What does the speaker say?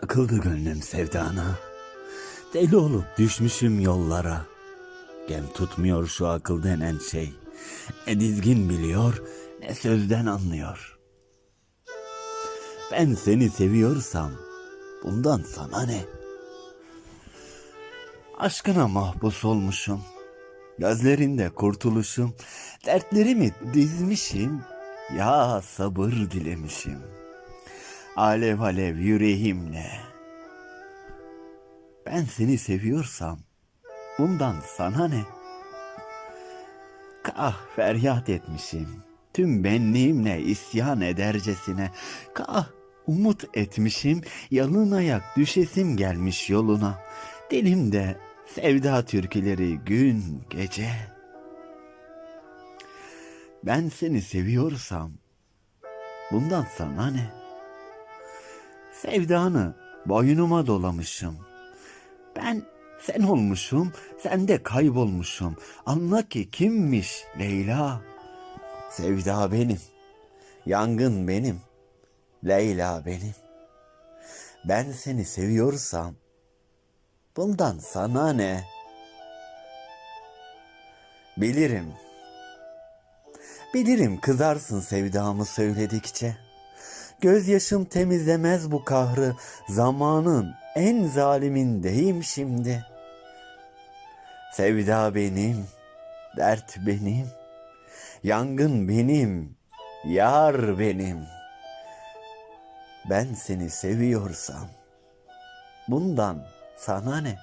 Takıldı gönlüm sevdana. Deli olup düşmüşüm yollara. Gem tutmuyor şu akıl denen şey. Ne dizgin biliyor ne sözden anlıyor. Ben seni seviyorsam bundan sana ne? Aşkına mahpus olmuşum. Gözlerinde kurtuluşum. Dertlerimi dizmişim. Ya sabır dilemişim. Alev alev yüreğimle. Ben seni seviyorsam bundan sana ne? Kah feryat etmişim. Tüm benliğimle isyan edercesine. Kah umut etmişim. Yalın ayak düşesim gelmiş yoluna. Dilimde sevda türküleri gün gece. Ben seni seviyorsam bundan sana ne? Sevdanı boynuma dolamışım. Ben sen olmuşum, sen de kaybolmuşum. Anla ki kimmiş Leyla? Sevda benim, yangın benim, Leyla benim. Ben seni seviyorsam bundan sana ne? Bilirim. Bilirim kızarsın sevdamı söyledikçe. Gözyaşım temizlemez bu kahrı. Zamanın en zalimindeyim şimdi. Sevda benim, dert benim. Yangın benim, yar benim. Ben seni seviyorsam bundan sana ne?